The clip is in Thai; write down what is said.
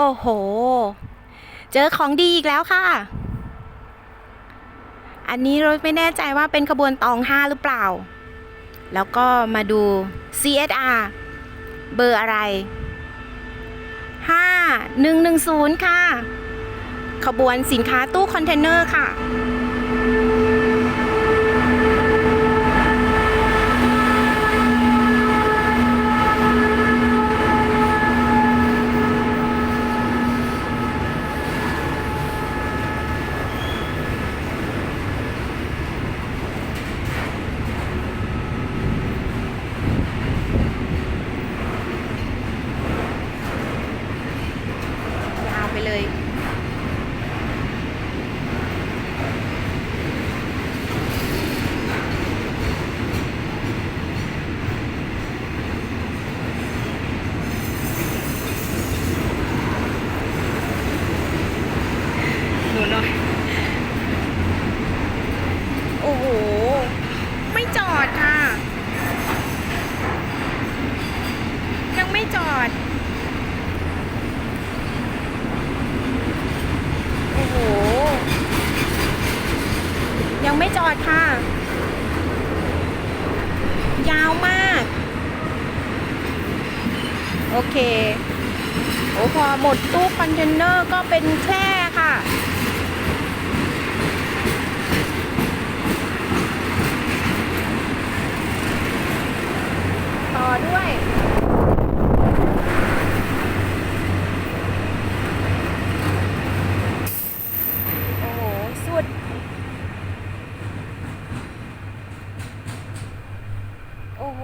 โอ้โห เจอของดีอีกแล้วค่ะ อันนี้รถไม่แน่ใจว่าเป็นขบวนตองห้าหรือเปล่า แล้วก็มาดู CSR เบอร์อะไร 5110 ค่ะ ขบวนสินค้าตู้คอนเทนเนอร์ค่ะ ยาวไปเลย หนูหน่อย โอ้โห ไม่จอดค่ะ ยังไม่จอด โอ้โห ยังไม่จอ ดค่ะ ยาวมาก โอเค โอ้พอหมดตู้คอนเทนเนอร์ก็เป็นแคร่ค่ะ โอ้โห